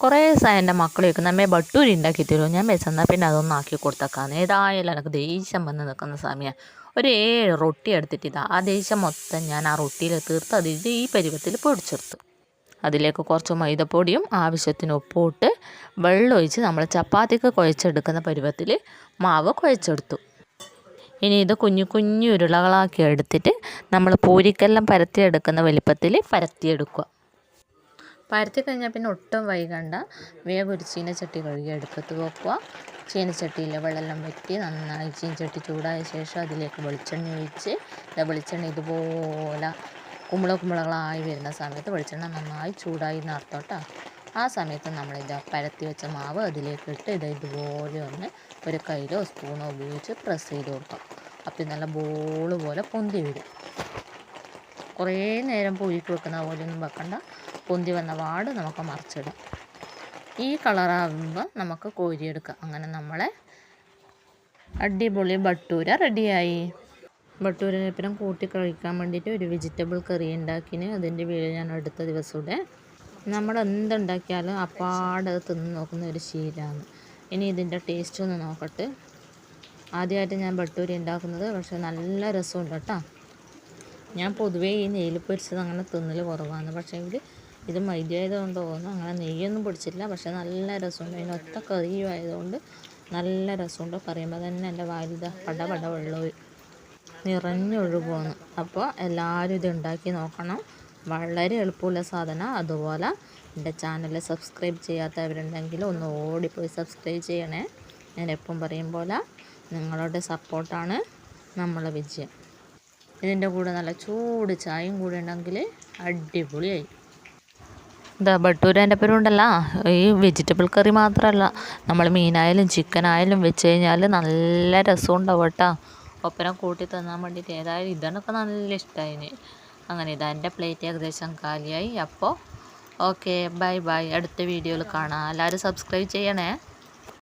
കുറേ ദിവസമായി എന്റെ മക്കൾ ചോദിക്കുന്നു അമ്മേ ബട്ടൂരി ഉണ്ടാക്കി തരുമോ? ഞാൻ വെച്ചെന്നാൽ പിന്നെ അതൊന്നും ആക്കി കൊടുത്തേക്കാന്ന്. ഏതായാലും എനിക്ക് ദേഷ്യം വന്ന് നിൽക്കുന്ന സമയം. ഒരു ഏഴ് റൊട്ടി എടുത്തിട്ട് ഇതാ ആ ദേഷ്യം മൊത്തം ഞാൻ ആ റൊട്ടിയിൽ തീർത്ത് അത് ഇത് ഈ പരുവത്തിൽ പൊടിച്ചെടുത്തു. അതിലേക്ക് കുറച്ച് മൈദപ്പൊടിയും ആവശ്യത്തിന് ഉപ്പിട്ട് വെള്ളമൊഴിച്ച് നമ്മൾ ചപ്പാത്തിക്ക് കുഴച്ചെടുക്കുന്ന പരുവത്തിൽ മാവ് കുഴച്ചെടുത്തു. ഇനി ഇത് കുഞ്ഞു കുഞ്ഞു ഉരുളകളാക്കി എടുത്തിട്ട് നമ്മൾ പൂരിക്കെല്ലാം പരത്തിയെടുക്കുന്ന വലിപ്പത്തിൽ പരത്തിയെടുക്കുക. പരത്തി കഴിഞ്ഞാൽ പിന്നെ ഒട്ടും വൈകണ്ട. വേഗം ഒരു ചീനച്ചട്ടി കഴുകി അടുപ്പത്ത് വെക്കുക. ചീനച്ചട്ടിയിൽ വെള്ളം വറ്റി നന്നായി ചീനച്ചട്ടി ചൂടായ ശേഷം അതിലേക്ക് വെളിച്ചെണ്ണ ഒഴിച്ച് വെളിച്ചെണ്ണ ഇതുപോലെ കുമ്പള കുമ്പളകളായി വരുന്ന സമയത്ത് വെളിച്ചെണ്ണ നന്നായി ചൂടായി നിർത്തോട്ടോ ആ സമയത്ത് നമ്മളിത് പരത്തി വെച്ച മാവ് അതിലേക്ക് ഇട്ട് ഇത് ഇതുപോലെ ഒന്ന് ഒരു കയ്യിലോ സ്പൂണോ ഉപയോഗിച്ച് പ്രസ് ചെയ്ത് കൊടുക്കാം. അപ്പം നല്ല ബോൾ പോലെ പൊന്തി വരും. കുറേ നേരം പൂഴിക്ക് വെക്കുന്ന പോലെയൊന്നും വെക്കണ്ട. പൊന്തി വന്ന വാട് നമുക്ക് മറിച്ചിടാം. ഈ കളറാകുമ്പോൾ നമുക്ക് കോരിയെടുക്കാം. അങ്ങനെ നമ്മളെ അടിപൊളി ബട്ടൂര റെഡിയായി. ബട്ടൂരിനെ കൂട്ടി കഴിക്കാൻ വേണ്ടിയിട്ട് ഒരു വെജിറ്റബിൾ കറി ഉണ്ടാക്കിന്. അതിന്റെ വീഡിയോ ഞാൻ അടുത്ത ദിവസം ഇവിടെ നമ്മൾ എന്തുണ്ടാക്കിയാലും അപ്പാടെ തിന്ന് നോക്കുന്ന ഒരു ശീലമാണ്. ഇനി ഇതിന്റെ ടേസ്റ്റ് ഒന്ന് നോക്കട്ടെ. ആദ്യമായിട്ട് ഞാൻ ബട്ടൂരി ഉണ്ടാക്കുന്നത്. പക്ഷേ നല്ല രസമുണ്ട് കേട്ടോ. ഞാൻ പൊതുവേ ഈ നെയ്യിൽ പൊരിച്ചത് അങ്ങനെ തിന്നൽ കുറവാണ്. പക്ഷേ എങ്കിൽ ഇത് മൈദ ആയതുകൊണ്ട് തോന്നുന്നു. അങ്ങനെ നെയ്യൊന്നും പൊടിച്ചില്ല പക്ഷേ നല്ല രസമുണ്ട്. അതിന് ഒറ്റ കറിയും ആയതുകൊണ്ട് നല്ല രസമുണ്ട്. പറയുമ്പോൾ തന്നെ എന്റെ വാലിത പട പട വെള്ളം നിറഞ്ഞൊഴുകുവാണ്. അപ്പോൾ എല്ലാവരും ഇത് ഉണ്ടാക്കി നോക്കണം. വളരെ എളുപ്പമുള്ള സാധനം. അതുപോലെ എന്റെ ചാനൽ സബ്സ്ക്രൈബ് ചെയ്യാത്തവരുണ്ടെങ്കിൽ ഒന്ന് ഓടിപ്പോയി സബ്സ്ക്രൈബ് ചെയ്യണേ. ഞാൻ എപ്പം പറയും പോലെ നിങ്ങളുടെ സപ്പോർട്ടാണ് നമ്മളെ വിജയം. ഇതിന്റെ കൂടെ നല്ല ചൂട് ചായയും കൂടെ ഉണ്ടെങ്കിൽ അടിപൊളിയായി. എന്താ ബട്ടൂരേന്റെ പേരുണ്ടല്ലോ ഈ വെജിറ്റബിൾ കറി മാത്രമല്ല നമ്മൾ മീനായാലും ചിക്കനായാലും വെച്ച് കഴിഞ്ഞാൽ നല്ല രസം ഉണ്ടാവും കേട്ടോ. ഒപ്പന കൂട്ടി തന്നാൻ വേണ്ടിയിട്ട് ഏതായാലും ഇതാണൊക്കെ നല്ല ഇഷ്ടമായി അങ്ങനെ ഇതാ എന്റെ പ്ലേറ്റ് ഏകദേശം കാലിയായി. അപ്പോൾ ഓക്കെ ബൈ ബൈ അടുത്ത വീഡിയോയിൽ കാണാം. എല്ലാവരും സബ്സ്ക്രൈബ് ചെയ്യണേ.